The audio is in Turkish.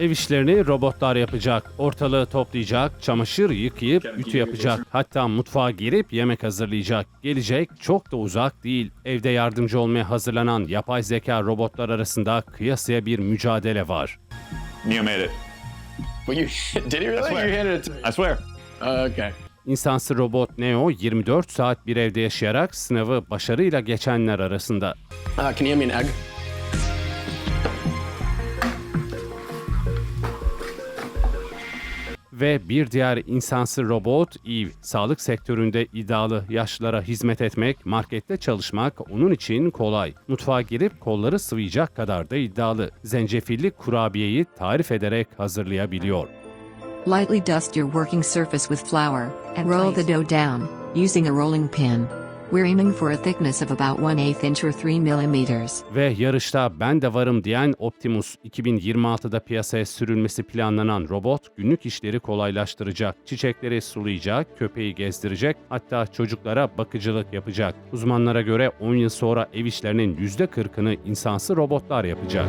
Ev işlerini robotlar yapacak. Ortalığı toplayacak, çamaşır yıkayıp ütü yapacak. Hatta mutfağa girip yemek hazırlayacak. Gelecek çok da uzak değil. Evde yardımcı olmaya hazırlanan yapay zeka robotlar arasında kıyasıya bir mücadele var. Neo made it. Well, you did he really? swear. You handed it to me. I swear. Uh, okay. İnsansı robot Neo 24 saat bir evde yaşayarak sınavı başarıyla geçenler arasında. Uh, can you hand me an egg? Ve bir diğer insansı robot Eve, sağlık sektöründe iddialı yaşlılara hizmet etmek, markette çalışmak onun için kolay. Mutfağa girip kolları sıvayacak kadar da iddialı. Zencefilli kurabiyeyi tarif ederek hazırlayabiliyor. Lightly dust your working surface with flour, and roll the dough down, using a rolling pin. We're aiming for a thickness of about 1 8 inch or 3 millimeters. Ve yarışta ben de varım diyen Optimus 2026'da piyasaya sürülmesi planlanan robot günlük işleri kolaylaştıracak. Çiçekleri sulayacak, köpeği gezdirecek, hatta çocuklara bakıcılık yapacak. Uzmanlara göre 10 yıl sonra ev işlerinin %40'ını insansı robotlar yapacak.